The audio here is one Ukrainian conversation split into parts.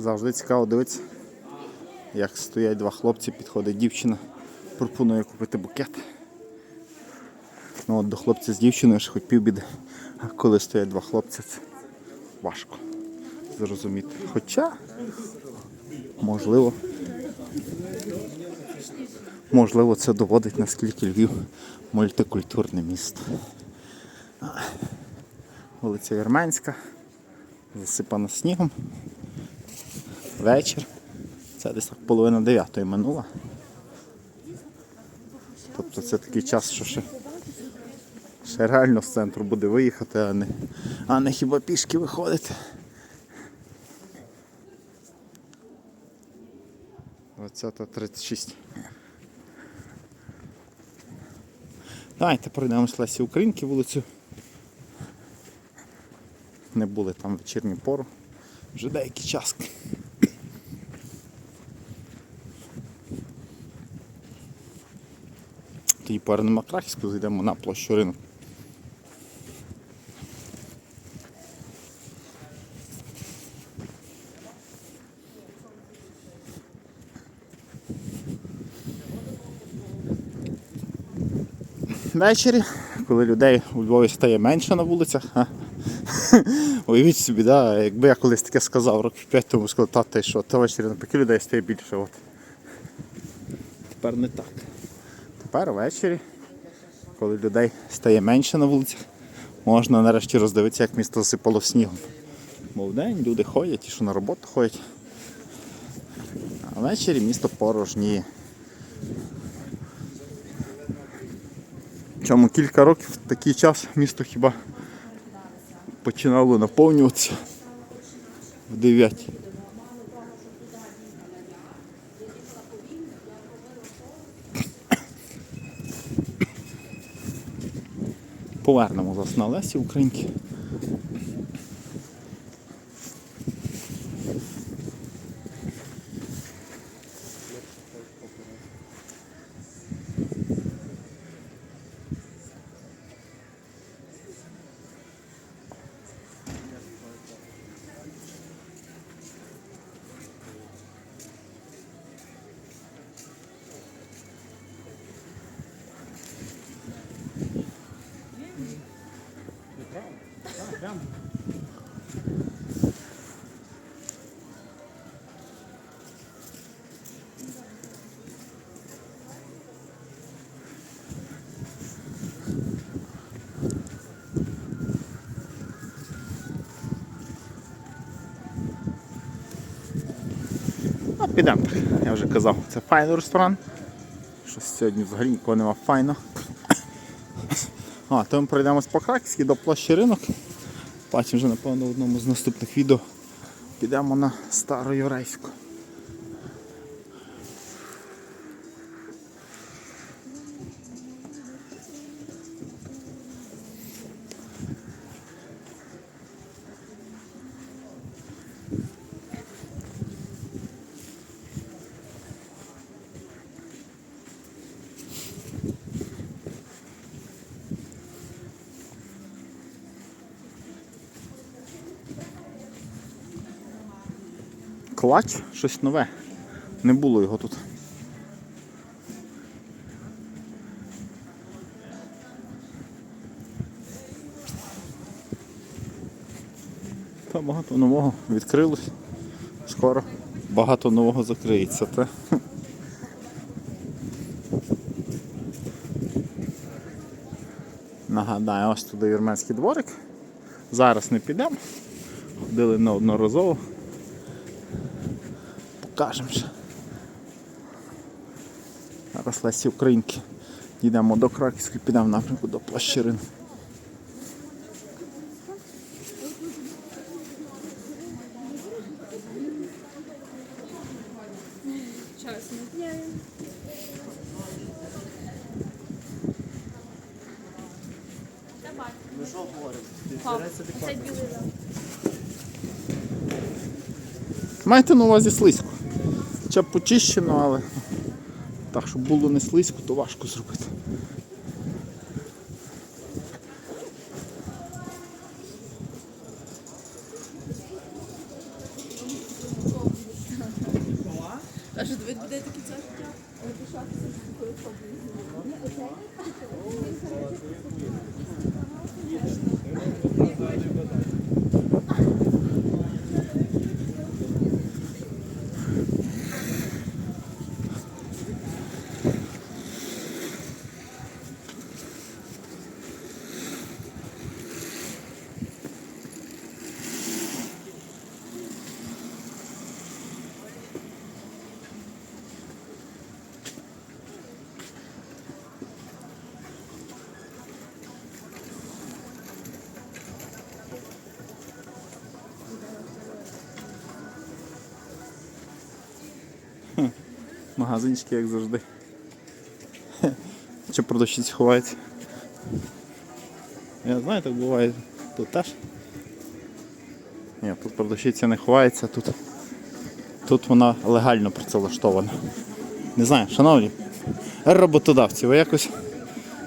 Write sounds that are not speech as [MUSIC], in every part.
Завжди цікаво дивитися, як стоять два хлопці, підходить дівчина, пропонує купити букет. Ну от до хлопця з дівчиною ж хоч півбіди. А коли стоять два хлопці, це важко зрозуміти. Хоча, можливо, можливо, це доводить, наскільки Львів мультикультурне місто. Вулиця Вірменська, засипана снігом. Вечір. Це десь так половина дев'ятої минула. Тобто це такий час, що ще, ще реально з центру буде виїхати, а не, а не хіба пішки виходити. 20.36. Давайте пройдемось Лесі Українки вулицю. Не були там вечірню пору. Вже деякий час. Тоді повернемо Крахівську, зайдемо на площу ринок. Ввечері, коли людей у Львові стає менше на вулицях. [LAUGHS] Уявіть собі, да, якби я колись таке сказав, років 5 тому сказав, та ти що, та ввечері навпаки людей стає більше. От. Тепер не так. Тепер ввечері, коли людей стає менше на вулицях, можна нарешті роздивитися, як місто засипало снігом. Бо вдень люди ходять, і що на роботу ходять. А ввечері місто порожніє. Чому кілька років в такий час місто хіба починало наповнюватися в 9. Повернемо вас на Лесі Українки. Підемо. Я вже казав, це файний ресторан. Щось сьогодні взагалі нікого нема файно. А, то ми пройдемось по Краківській до площі ринок. Бачимо вже, напевно, в одному з наступних відео підемо на Староєврейську. Клач, щось нове. Не було його тут. Та багато нового відкрилось. Скоро багато нового закриється. Та? Нагадаю, ось туди вірменський дворик. Зараз не підемо. Ходили неодноразово покажемо ще. Зараз Лесі Українки. Йдемо до Краківської, підемо в напрямку до. Давай. Ну що говоримо? Це на увазі слизько. Хоча б почищено, але так, щоб було не слизько, то важко зробити. А що. Магазинчики, як завжди. [LAUGHS] Чи продавщиці ховаються? Я знаю, так буває. Тут теж. Ні, тут продавщиця не ховається, тут, тут вона легально працевлаштована. Не знаю, шановні, роботодавці, ви якось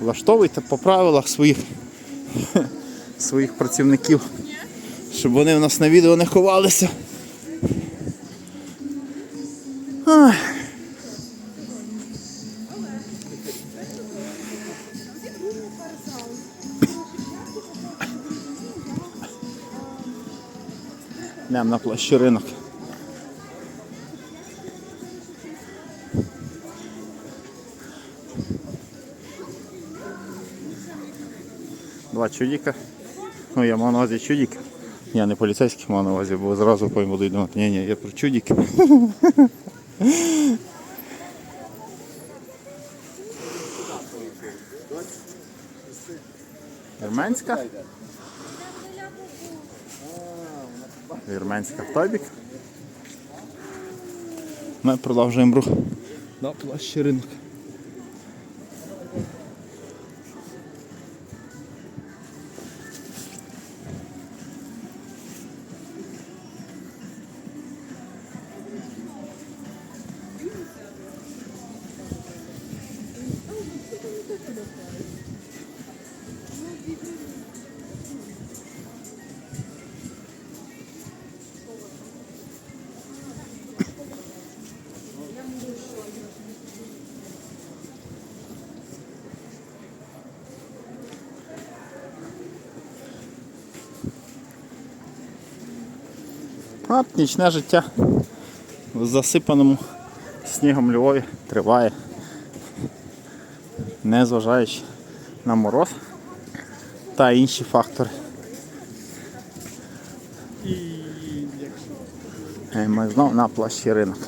влаштовуйте по правилах своїх, [LAUGHS] своїх працівників, щоб вони в нас на відео не ховалися. Ай. На площі ринок. Два чудіка. Ну, я мав на увазі чудік. Я не поліцейський мав на увазі, бо зразу потім буду думати, ні, ні, я про чудік. [LAUGHS] Вірменська? Вірменська автобік. Ми продовжуємо рух на площі ринок. От нічне життя в засипаному снігом Львові триває. Незважаючи на мороз та інші фактори. І ми знову на площі ринок.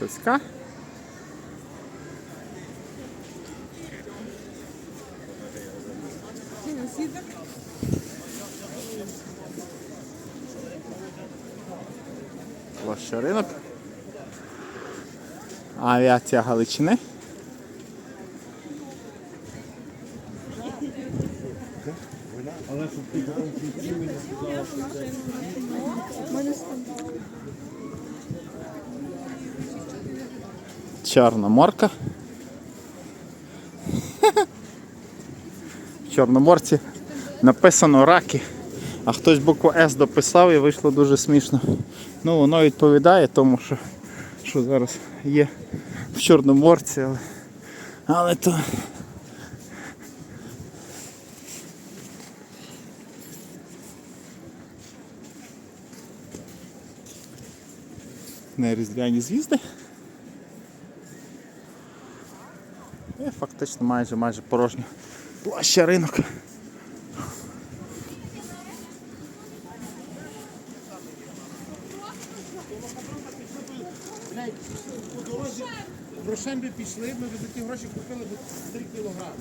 Шевська. Площа ринок. Авіація Галичини. Чорна морка. В Чорноморці написано раки, а хтось букву С дописав і вийшло дуже смішно. Ну, воно відповідає тому, що, що зараз є в Чорноморці, але, але то. Не різдвяні звізди. фактично майже майже порожня площа ринок. По грошем би пішли, ми б за ті гроші купили 3 кілограми.